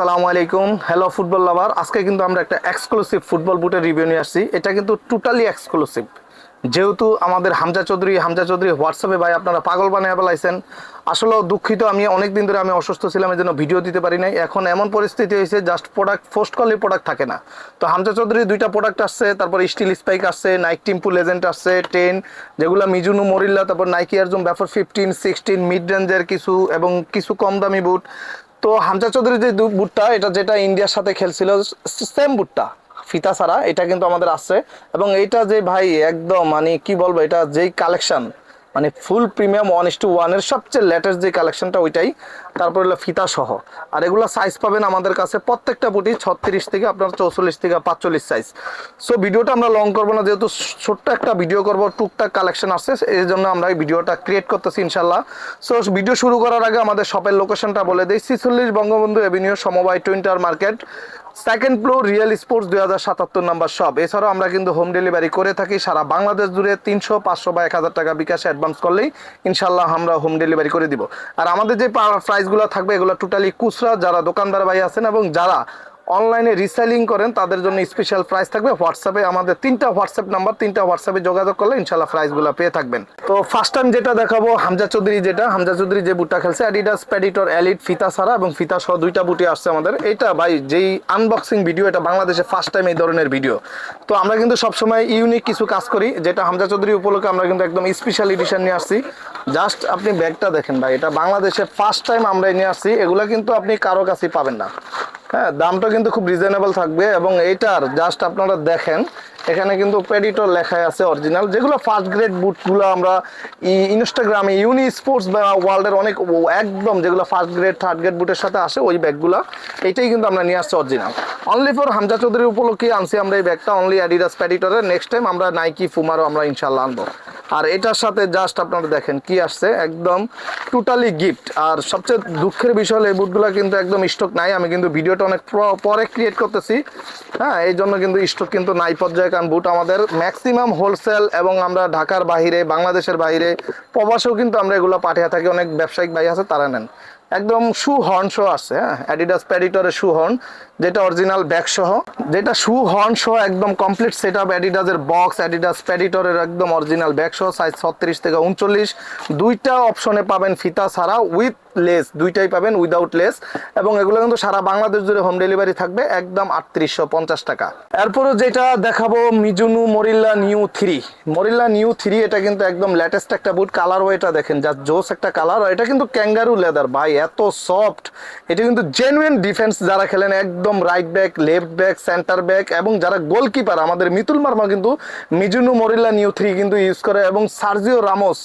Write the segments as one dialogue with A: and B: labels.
A: আসসালামু আলাইকুম। Hello football লাভার আজকে কিন্তু আমরা একটা এক্সক্লুসিভ ফুটবল বুটের রিভিউ নিয়ে আসছি। এটা কিন্তু টোটালি এক্সক্লুসিভ যেহেতু আমাদের হামজা চৌধুরী হামজা চৌধুরী হোয়াটসঅ্যাপে ভাই আপনারা পাগল বানিয়ে ফেলাইছেন। আসলে দুঃখিত, আমি অনেক দিন ধরে আমি অসুস্থ ছিলাম এই জন্য ভিডিও দিতে পারি নাই। এখন এমন পরিস্থিতি হয়েছে জাস্ট প্রোডাক্ট পোস্ট করলে প্রোডাক্ট থাকে না। তো হামজা চৌধুরী দুইটা প্রোডাক্ট আসছে, তারপর স্টিল স্পাইক আসছে নাইক টিম্পু লেজেন্ড আসছে টেন যেগুলো মিজুনু মরিল্লা তারপর Nike Air Zoom Vapor fifteen sixteen mid রেঞ্জের কিছু এবং কিছু কম দামি বুট তো হামজা চৌধুরীর যে বুটটা, এটা যেটা ইন্ডিয়ার সাথে খেলছিল সেম বুটটা, ফিতা ছাড়া, এটা কিন্তু আমাদের আছে। এবং এইটা যে ভাই, একদম মানে কি বলব, এটা যেই কালেকশন মানে full premium one is to ওয়ানের সবচেয়ে লেটেস্ট যে কালেকশনটা ওইটাই। তারপর হলো ফিতা সহ। আর এগুলো সাইজ পাবেন আমাদের কাছে প্রত্যেকটা বুটি ছত্রিশ থেকে আপনার চৌচল্লিশ থেকে পাঁচচল্লিশ সাইজ সো ভিডিওটা আমরা লং করব না, যেহেতু ছোট্ট একটা ভিডিও করব, টুকটাক কালেকশন আসছে, এই জন্য আমরা এই ভিডিওটা ক্রিয়েট করতেছি ইনশাল্লাহ সো ভিডিও শুরু করার আগে আমাদের শপের লোকেশনটা বলে দিই। ছিচল্লিশ বঙ্গবন্ধু এভিনিউ সমবায় টুইন্টার market second floor real sports দুই হাজার সাতাত্তর নাম্বার শপ এছাড়াও আমরা কিন্তু হোম ডেলিভারি করে থাকি সারা বাংলাদেশ জুড়ে তিনশো, পাঁচশো বা এক হাজার টাকা বিকাশে অ্যাডভান্স করলেই ইনশাল্লাহ আমরা হোম ডেলিভারি করে দিব। আর আমাদের যে প্রাইসগুলো থাকবে এগুলো টোটালি খুচরা, যারা দোকানদার ভাই আছেন এবং যারা অনলাইনে রিসেলিং করেন, তাদের জন্য স্পেশাল প্রাইস থাকবে। হোয়াটসঅ্যাপে আমাদের তিনটা হোয়াটসঅ্যাপ নাম্বার তিনটা হোয়াটসঅ্যাপে যোগাযোগ করলে ইনশাল্লাহ প্রাইসগুলো পেয়ে থাকবেন। তো ফার্স্ট টাইম যেটা দেখাবো, হামজা চৌধুরী যেটা, হামজা চৌধুরী যে বুটটা খেলছে অ্যাডিডাস প্যাডিটর এলিট ফিতা সারা এবং ফিতা সহ দুইটা বুটি আসছে আমাদের। এটা ভাই, যেই আনবক্সিং ভিডিও এটা বাংলাদেশে ফার্স্ট টাইম এই ধরনের ভিডিও তো আমরা কিন্তু সবসময় ইউনিক কিছু কাজ করি, যেটা হামজা চৌধুরী উপলক্ষে আমরা কিন্তু একদম স্পেশাল এডিশন নিয়ে আসছি। জাস্ট আপনি ব্যাগটা দেখেন ভাই, এটা বাংলাদেশে ফার্স্ট টাইম আমরা নিয়ে আসছি, এগুলো কিন্তু আপনি কারও কাছেই পাবেন না। হ্যাঁ দামটা কিন্তু খুব রিজনেবল থাকবে এবং এইটার জাস্ট আপনারা দেখেন, এখানে কিন্তু পেডিটর লেখায় আছে অরিজিনাল যেগুলো ফার্স্ট গ্রেড বুটগুলো আমরা ইনস্টাগ্রামে ইউনি স্পোর্টস বা ওয়ার্ল্ডের অনেক একদম যেগুলো ফার্স্ট গ্রেড থার্ড গ্রেড বুটের সাথে আসে, ওই ব্যাগগুলো, এইটাই কিন্তু আমরা নিয়ে আসছি original only for Hamza Chowdhury উপলক্ষে আনছি আমরা এই ব্যাগটা অনলি অ্যাডিডাস প্যাডিটরের নেক্সট টাইম আমরা নাইকি ফুমারও আমরা ইনশাল্লাহ আনব। আর এটার সাথে জাস্ট আপনারা দেখেন কি আসছে, একদম টোটালি গিফট আর সবচেয়ে দুঃখের বিষয় এই বুটগুলো কিন্তু একদম স্টক নাই। আমি কিন্তু ভিডিওটা অনেক পরে ক্রিয়েট করতেছি। হ্যাঁ এই জন্য কিন্তু স্টক কিন্তু নাই পর্যায়ে কারণ বুট আমাদের ম্যাক্সিমাম হোলসেল এবং আমরা ঢাকার বাহিরে, বাংলাদেশের বাইরে প্রবাসেও কিন্তু আমরা এগুলো পাঠিয়ে থাকি। অনেক ব্যবসায়িক ভাই আছে, তারা নেন। একদম শু হর্ন শো আছে হ্যাঁ। অ্যাডিডাস প্যাডিটরের শু হর্ন যেটা অরিজিনাল ব্যাগ সহ, যেটা শু হর্ন সহ একদম কমপ্লিট সেট আপ অ্যাডিডাসের বক্স অ্যাডিডাস প্যাডিটরের একদম অরিজিনাল ব্যাগ সহ সাইজ ছত্রিশ থেকে উনচল্লিশ। দুইটা অপশনে পাবেন ফিতা ছাড়া উইথ লেস দুইটাই পাবেন উইদাউট লেস এবং এগুলো কিন্তু সারা বাংলাদেশ জুড়ে হোম ডেলিভারি থাকবে একদম আটত্রিশশো পঞ্চাশ টাকা। এরপরে যেটা দেখাবো Mizuno Morelia new three Morelia new three এটা কিন্তু একদম লেটেস্ট একটা বুট কালার এটা দেখেন, যা জোস একটা কালার এটা কিন্তু ক্যাঙ্গারু লেদার ভাই, এত সফট এটা কিন্তু জেনুইন ডিফেন্স যারা খেলেন, একদম right back left back centre back এবং যারা গোলকিপার আমাদের মিতুল মার্মা কিন্তু মিজুনু মরিল্লা নিউ থ্রি কিন্তু ইউজ করে এবং সার্জিও রামোস,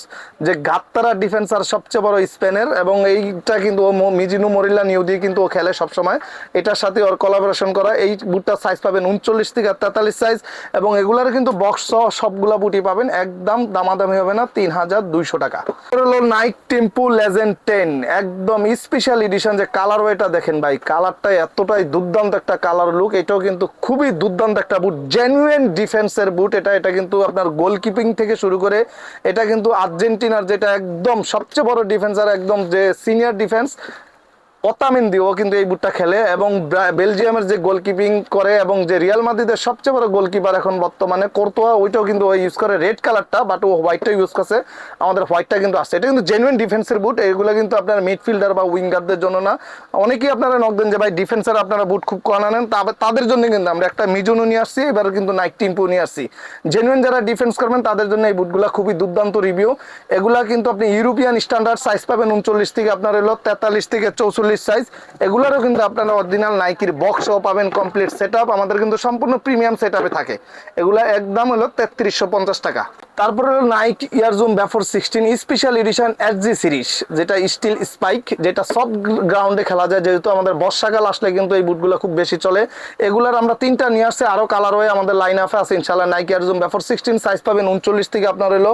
A: যে গাত্তারা ডিফেন্সার সবচেয়ে বড় স্পেনের এবং এইটা কিন্তু ও মিজুনু মরিল্লা নিউ দিয়ে কিন্তু ও খেলে সবসময়। এটার সাথে ওর কোলাবোরেশন করা, এই বুটটার সাইজ পাবেন উনচল্লিশ থেকে তেতাল্লিশ সাইজ এবং এগুলার কিন্তু বক্স সহ সবগুলা বুটি পাবেন, একদম দামাদামি হবে না, তিন হাজার দুইশো টাকা। হলো নাইক টেম্পু লেজেন্ড টেন একদম স্পেশাল এডিশন যে কালার ওয়েটা দেখেন ভাই কালারটা এতটাই দুর্দান্ত। একটা কালার লুক এটাও কিন্তু খুবই দুর্দান্ত একটা বুট জেনুইন ডিফেন্সের বুট এটা এটা কিন্তু আপনার গোলকিপিং থেকে শুরু করে, এটা কিন্তু আর্জেন্টিনার যেটা একদম সবচেয়ে বড় ডিফেন্সার একদম যে সিনিয়র ডিফেন্স ওতামিন্দি ও কিন্তু এই বুটটা খেলে এবং বেলজিয়ামের যে গোলকিপিং করে এবং যে রিয়াল মাদ্রিদের সবচেয়ে বড় গোলকিপার এখন বর্তমানে কোর্তোয়া ওইটাও কিন্তু ওই ইউজ করে রেড কালারটা বাট ও হোয়াইটটা ইউজ করছে। আমাদের হোয়াইটটা কিন্তু আসছে। এটা কিন্তু জেনুইন ডিফেন্সের বুট এগুলো কিন্তু আপনার মিডফিল্ডার বা উইঙ্গারদের জন্য না। অনেকেই আপনারা নক দেন যে, ভাই ডিফেন্সার আপনারা বুট খুব কম আনেন। তাদের জন্য কিন্তু আমরা একটা মিজুনু নিয়ে আসছি এবার কিন্তু নাইক টিম্পু নিয়ে আসছি। জেনুইন যারা ডিফেন্স করবেন, তাদের জন্য এই বুটগুলো খুবই দুর্দান্ত রিভিউ এগুলা কিন্তু আপনি ইউরোপিয়ান স্ট্যান্ডার্ড সাইজ পাবেন উনচল্লিশ থেকে আপনার হলো তেতাল্লিশ থেকে চৌচল্লিশ সাইজ এগুলোরও কিন্তু আপনারা অরিজিনাল নাইকির বক্সও পাবেন কমপ্লিট সেট আমাদের কিন্তু সম্পূর্ণ প্রিমিয়াম সেট থাকে। এগুলা একদম হলো তেত্রিশশো পঞ্চাশ টাকা। তারপরে হলো Nike Air Zoom Vapor sixteen special edition S G series যেটা স্টিল স্পাইক যেটা সব গ্রাউন্ডে খেলা যায়, যেহেতু আমাদের বর্ষাকাল আসলে কিন্তু এই বুটগুলো খুব বেশি চলে। এগুলার আমরা তিনটা নিয়ে আসছি আরও কালার হয়ে আমাদের লাইন আফে আছে ইনশাল্লাহ Nike Air Zoom Vapor sixteen size পাবেন উনচল্লিশ থেকে আপনার হলো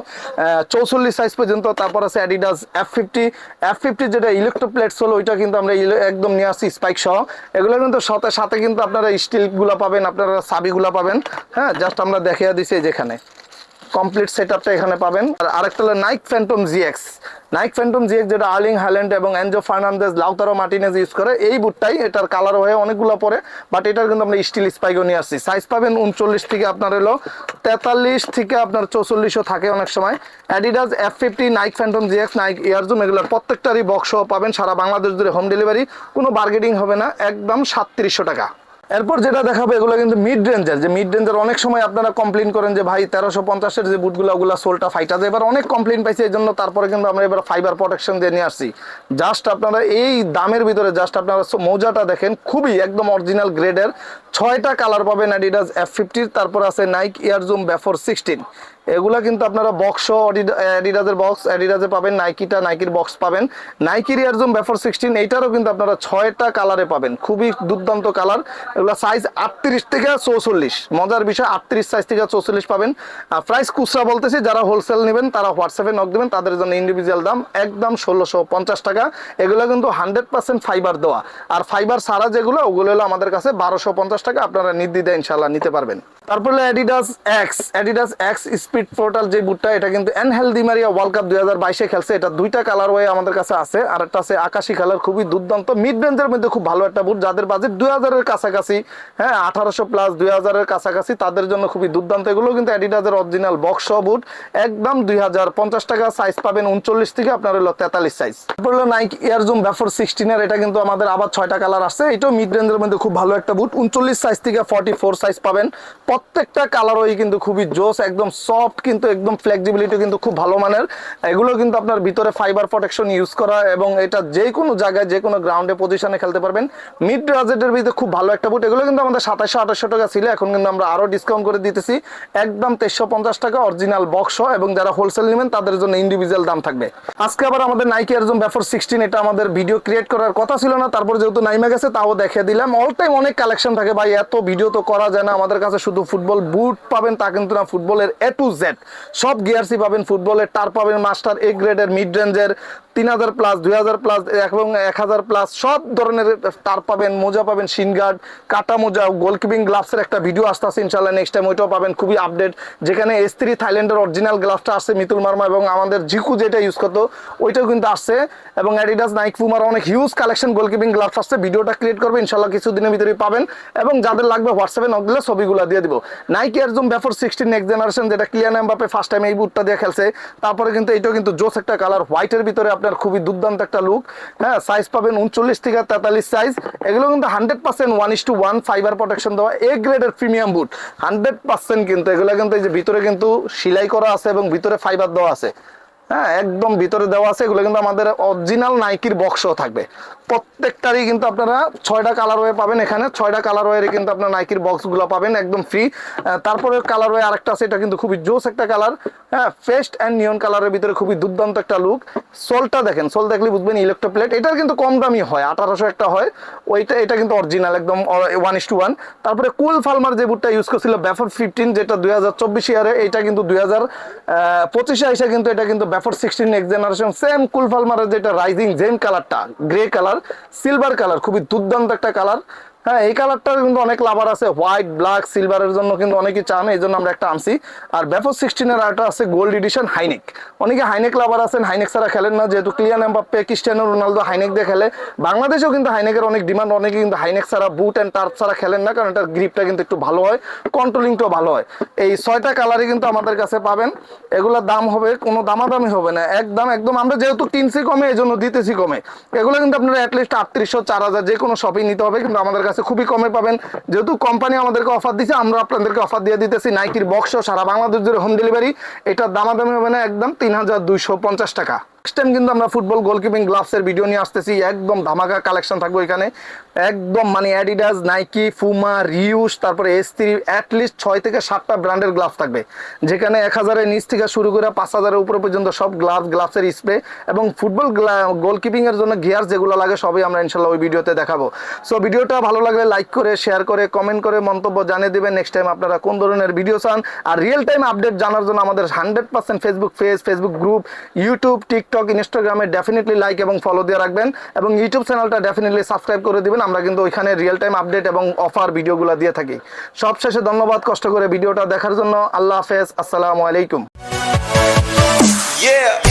A: চৌচল্লিশ সাইজ পর্যন্ত, তারপর আছে Adidas F fifty F fifty যেটা ইলেকট্রোপ্লেটস হলো, ওইটা কিন্তু আমরা ইলে- একদম নিয়ে আসছি স্পাইক সহ। এগুলো কিন্তু সাথে সাথে কিন্তু আপনারা স্টিলগুলো পাবেন, আপনারা সাবিগুলো পাবেন। হ্যাঁ জাস্ট আমরা দেখিয়ে দিছি যেখানে। কমপ্লিট সেট আপটা এখানে পাবেন। আর আরেকটা হলো Nike Phantom GX Nike Phantom GX যেটা আর্লিং হ্যালেন্ড এবং Enzo Fernandez Lautaro Martinez use করে, এই বুটটাই এটার কালার হয়ে অনেকগুলো পরে বাট এটার কিন্তু আমরা স্টিল স্পাইকও নিয়ে আসছি সাইজ পাবেন উনচল্লিশ থেকে আপনার হলো তেতাল্লিশ থেকে আপনার চৌচল্লিশও থাকে অনেক সময়। Adidas F fifty Nike Phantom GX Nike Air Zoom এগুলোর প্রত্যেকটারই বক্সও পাবেন, সারা বাংলাদেশ জুড়ে হোম ডেলিভারি কোনো বার্গেটিং হবে না, একদম সাতত্রিশশো টাকা। এরপর যেটা দেখাবো, এগুলো কিন্তু মিড রেঞ্জের যে মিড রেঞ্জের অনেক সময় আপনারা কমপ্লেন করেন যে, ভাই, তেরোশো পঞ্চাশের যে বুটগুলো ওগুলো সোলটা ফাইটা যায় এবার অনেক কমপ্লেন পাইছি এই জন্য তারপরে কিন্তু আমরা এবার ফাইবার প্রোটেকশন দিয়ে নিয়ে আসছি। জাস্ট আপনারা এই দামের ভিতরে জাস্ট আপনারা মৌজাটা মোজাটা দেখেন, খুবই একদম অরিজিনাল গ্রেডের ছয়টা কালার পাবেন অ্যাডিডাস এফ ফিফটির তারপর আছে নাইক ইয়ারজুম ব্যাফোর সিক্সটিন এগুলা কিন্তু আপনারা বক্স অ্যাডিডাসের বক্স অ্যাডিডাসে পাবেন নাইকিটা নাইকির বক্স পাবেন। নাইকির ইয়ারজুম ব্যাফোর সিক্সটিন এইটারও কিন্তু আপনারা ছয়টা কালারে পাবেন। খুবই দুর্দান্ত কালার এগুলো সাইজ আটত্রিশ থেকে চৌচল্লিশ। মজার বিষয়, আটত্রিশ সাইজ থেকে চৌচল্লিশ পাবেন। আর প্রাইস খুচরা বলতেছি, যারা হোলসেল নেবেন, তারা হোয়াটসঅ্যাপে নক দেবেন, তাদের জন্য ইন্ডিভিজুয়াল দাম একদম ষোলোশো পঞ্চাশ টাকা। এগুলো কিন্তু হান্ড্রেড পার্সেন্ট ফাইবার দেওয়া। আর ফাইবার ছাড়া যেগুলো, ওগুলো হলো আমাদের কাছে বারোশো পঞ্চাশ টাকা। আপনারা নির্দ্বিধায় ইনশাল্লাহ নিতে পারবেন। তারপরে Adidas X Adidas X speed portal যে বুটটা এটা কিন্তু এনহেলদি মারিয়া ওয়ার্ল্ড কাপ দুই হাজার বাইশে খেলছে। এটা দুইটা কালার ওয়ে আমাদের কাছে আছে। আর একটা আছে আকাশি কালার খুবই দুর্দান্ত। মিড রেঞ্জের মধ্যে খুব ভালো একটা বুট যাদের বাজেট দুই হাজারের কাছাকাছি হ্যাঁ আঠারোশো প্লাস দুই হাজারের কাছাকাছি, তাদের জন্য খুবই দুর্দান্ত। এগুলো কিন্তু অ্যাডিডাসের অরিজিনাল বক্স বুট একদম দুই হাজার পঞ্চাশ টাকা সাইজ পাবেন উনচল্লিশ থেকে আপনার হলো তেতাল্লিশ সাইজ তারপর হলো নাইক ইয়ারজুম ব্যাফোর সিক্সটিনের এটা কিন্তু আমাদের আবার ছয়টা কালার আছে এটাও মিড রেঞ্জের মধ্যে খুব ভালো একটা বুট উনচল্লিশ সাইজ থেকে ফর্টি ফোর সাইজ পাবেন। প্রত্যেকটা কালারই কিন্তু খুবই জোস, একদম সফট কিন্তু একদম ফ্লেক্সিবিলিটি কিন্তু খুব ভালো মানের। এগুলো কিন্তু আপনার ভিতরে ফাইবার প্রোটেকশন ইউজ করা এবং এটা যে কোনো জায়গায় যে কোনো গ্রাউন্ডে পজিশনে খেলতে পারবেন। মিড বাজেটের ভিতরে খুব ভালো একটা বুট এগুলো কিন্তু আমাদের সাতাশশো, আঠাশশো টাকা ছিল, এখন কিন্তু আমরা আরও ডিসকাউন্ট করে দিতেছি। একদম তেইশশো পঞ্চাশ টাকা অরিজিনাল বক্স এবং যারা হোলসেল নেবেন, তাদের জন্য ইন্ডিভিজুয়াল দাম থাকবে। আজকে আবার আমাদের নাইকি এরজম ব্যাফোর সিক্সটিন এটা আমাদের ভিডিও ক্রিয়েট করার কথা ছিল না, তারপর যেহেতু নাইমা গেছে, তাও দেখে দিলাম। অল টাইম অনেক কালেকশন থাকে ভাই, এত ভিডিও তো করা যায় না। আমাদের কাছে শুধু ফুটবল বুট পাবেন, তা কিন্তু না ফুটবলের এ টু জেড সব গিয়ারসি পাবেন ফুটবলের টার পাবেন মাস্টার এ গ্রেডের মিড রেঞ্জের তিন হাজার প্লাস দুই হাজার প্লাস এবং এক হাজার প্লাস সব ধরনের তার পাবেন, মোজা পাবেন, শিনগার্ড, কাটা মোজা গোলকিপিং গ্লাভসের একটা ভিডিও আসতে আসছে ইনশাল্লাহ নেক্সট টাইম ওইটাও পাবেন, খুবই আপডেট যেখানে এস থ্রি থাইল্যান্ডের অরিজিনাল গ্লাভসটা আসছে মিতুল মার্মা এবং আমাদের জিকু যেটা ইউজ করতো, ওইটাও কিন্তু আসছে। এবং অ্যাডিডাস নাইক ফুমার অনেক হিউজ কালেকশন গোলকিপিং গ্লাভস আসছে ভিডিওটা ক্রিয়েট করবে ইনশাল্লাহ কিছুদিনের ভিতরেই পাবেন। এবং যাদের লাগবে হোয়াটসঅ্যাপে নক ছবিগুলো দিয়ে দিব। Nike Air Zoom Vapor sixteen next generation যেটা ক্লিয়ার এমবাপে ফার্স্ট টাইম এই বুটটা দিয়ে খেলছে। তারপরে কিন্তু এটাও কিন্তু জোস একটা কালার হোয়াইটের ভিতরে আপনার খুবই দুর্দান্ত একটা লুক হ্যাঁ সাইজ পাবেন উনচল্লিশ থেকে তেতাল্লিশ সাইজ এগুলো কিন্তু hundred percent one is to one fibre protection দেওয়া এ গ্রেডের প্রিমিয়াম বুট হান্ড্রেড পার্সেন্ট কিন্তু এগুলো কিন্তু এই যে ভিতরে কিন্তু সিলাই করা আছে এবং ভিতরে ফাইবার দেওয়া আছে। হ্যাঁ একদম ভিতরে দেওয়া আছে, এগুলো কিন্তু আমাদের অরিজিনাল নাইকির বক্সও থাকবে। প্রত্যেকটারই কিন্তু আপনারা ছয়টা কালার ওয়ে পাবেন এখানে, ছয়টা কালার ওয়ে কিন্তু আপনার নাইকির বক্সগুলো পাবেন, একদম ফ্রি তারপরে কালার ওয়ে আরেকটা আছে, এটা কিন্তু খুবই জোস একটা কালার হ্যাঁ ফেস্ট অ্যান্ড নিয়ন কালারের ভিতরে খুবই দুর্দান্ত একটা লুক সোলটা দেখেন, সোল দেখলে বুঝবেন ইলেকট্রোপ্লেট এটার কিন্তু কম দামি হয়, আঠারোশো একটা হয়। ওইটা, এটা কিন্তু অরিজিনাল একদম ওয়ান ইস টু ওয়ান তারপরে কুল ফার্মার যে বুটটা ইউজ করছিল ব্যাফর ফিফটিন যেটা দুই হাজার চব্বিশ ইয়ারে এটা কিন্তু দুই হাজার পঁচিশে এসে কিন্তু এটা কিন্তু Vapor sixteen next generation same কুলফালমারের যেটা রাইজিং জেম কালারটা গ্রে কালার সিলভার কালার খুবই দুর্দান্ত একটা কালার হ্যাঁ এই কালারটার কিন্তু অনেক লাভার আছে। হোয়াইট ব্ল্যাক সিলভারের জন্য কিন্তু অনেকেই চান, এই জন্য আমরা একটা আনছি। আর ব্যাপক সিক্সটিনের আরেকটা আছে গোল্ড এডিশন হাইনেক অনেকে হাইনেক লাভার আছেন হাইনেক ছাড়া খেলেন না, যেহেতু Kylian Mbappe Cristiano Ronaldo high neck দিয়ে খেলে। বাংলাদেশেও কিন্তু হাইনেকের অনেক ডিমান্ড অনেকে কিন্তু হাইনেক ছাড়া বুট অ্যান্ড টার্ফ ছাড়া খেলেন না, কারণ এটার গ্রিপটা কিন্তু একটু ভালো হয় কন্ট্রোলিংটাও ভালো হয়। এই ছয়টা কালারই কিন্তু আমাদের কাছে পাবেন। এগুলোর দাম হবে, কোনো দামাদামি হবে না। একদম একদম, আমরা যেহেতু কিনছি কমে, এই জন্য দিতেছি কমে। এগুলো কিন্তু আপনারা অ্যাটলিস্ট আটত্রিশশো, চার হাজার যে কোনো শপিং নিতে হবে, কিন্তু আমাদের কাছে খুবই কমে পাবেন। যেহেতু কোম্পানি আমাদেরকে অফার দিচ্ছে আমরা আপনাদেরকে অফার দিয়ে দিতেছি নাইকির বক্স সারা বাংলাদেশ জুড়ে হোম ডেলিভারি এটার দামাদামি হবে না, একদম তিন হাজার দুইশো পঞ্চাশ টাকা। নেক্সট টাইম কিন্তু আমরা ফুটবল গোলকিপিং গ্লাভসের ভিডিও নিয়ে আসতেছি। একদম ধামাকা কালেকশন থাকবে এখানে একদম মানে অ্যাডিডাস নাইকি ফুমা রিউস তারপরে এস থ্রি অ্যাটলিস্ট ছয় থেকে সাতটা ব্র্যান্ডের গ্লাভস থাকবে। যেখানে এক হাজারের নিচ থেকে শুরু করে পাঁচ হাজারের উপরে পর্যন্ত সব গ্লাভস গ্লাভসের স্প্রে এবং ফুটবল গোলকিপিং এর জন্য গিয়ার যেগুলো লাগে সবই আমরা ইনশাল্লাহ ওই ভিডিওতে দেখাবো। সো ভিডিওটা ভালো লাগলে লাইক করে শেয়ার করে কমেন্ট করে মন্তব্য জানিয়ে দেবেন। নেক্সট টাইম আপনারা কোন ধরনের ভিডিও চান। আর রিয়েল টাইম আপডেট জানার জন্য আমাদের hundred percent Facebook page Facebook group YouTube TikTok TikTok ইনস্টাগ্রামে ডেফিনেটলি লাইক এবং ফলো দিয়ে রাখবেন এবং ইউটিউব চ্যানেলটা ডেফিনেটলি সাবস্ক্রাইব করে দিবেন। আমরা কিন্তু ওইখানে রিয়েল টাইম আপডেট এবং অফার ভিডিওগুলো দিয়ে থাকি। সবশেষে ধন্যবাদ কষ্ট করে ভিডিওটা দেখার জন্য। আল্লাহ হাফেজ। আসসালামু আলাইকুম।
B: Yeah.